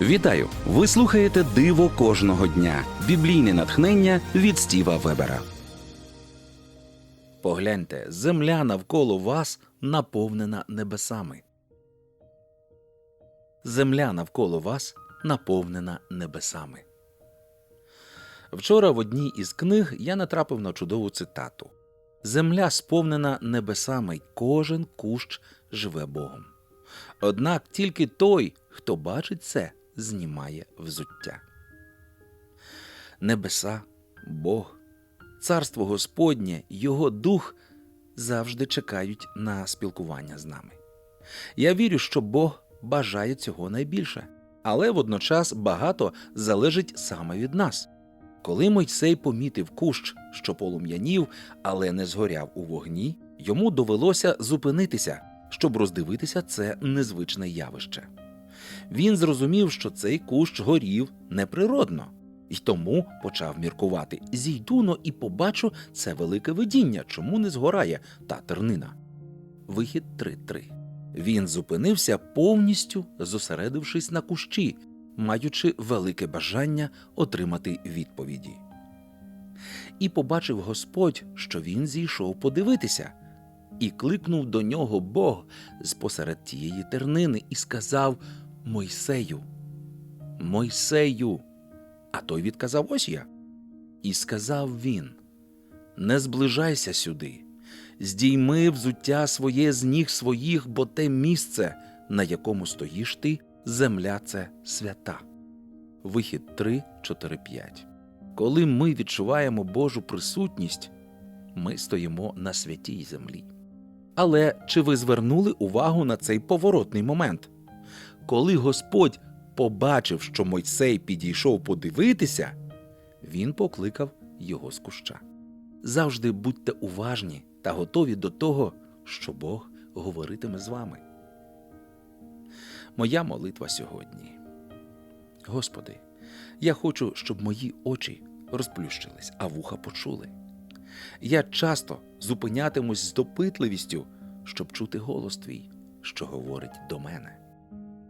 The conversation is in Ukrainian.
Вітаю! Ви слухаєте Диво кожного дня. Біблійне натхнення від Стіва Вебера. Погляньте, земля навколо вас наповнена небесами. Земля навколо вас наповнена небесами. Вчора в одній із книг я натрапив на чудову цитату: Земля сповнена небесами, кожен кущ живе Богом. Однак тільки той, хто бачить це, знімає взуття. Небеса, Бог, Царство Господнє, Його Дух завжди чекають на спілкування з нами. Я вірю, що Бог бажає цього найбільше, але водночас багато залежить саме від нас. Коли Мойсей помітив кущ, що полум'янів, але не згоряв у вогні, йому довелося зупинитися, щоб роздивитися це незвичне явище. Він зрозумів, що цей кущ горів неприродно, і тому почав міркувати: зійдуно і побачу це велике видіння, чому не згорає та тернина. Вихід 3.3. Він зупинився повністю зосередившись на кущі, маючи велике бажання отримати відповіді. І побачив Господь, що він зійшов подивитися, і кликнув до нього Бог з посеред тієї тернини і сказав Мойсею, Мойсею. А той відказав ось я. І сказав він: Не зближайся сюди, здійми взуття своє з ніг своїх, бо те місце, на якому стоїш ти, земля це свята. Вихід 3, 4, 5. Коли ми відчуваємо Божу присутність, ми стоїмо на святій землі. Але чи ви звернули увагу на цей поворотний момент? Коли Господь побачив, що Мойсей підійшов подивитися, він покликав його з куща. Завжди будьте уважні та готові до того, що Бог говоритиме з вами. Моя молитва сьогодні. Господи, я хочу, щоб мої очі розплющились, а вуха почули. Я часто зупинятимусь з допитливістю, щоб чути голос твій, що говорить до мене.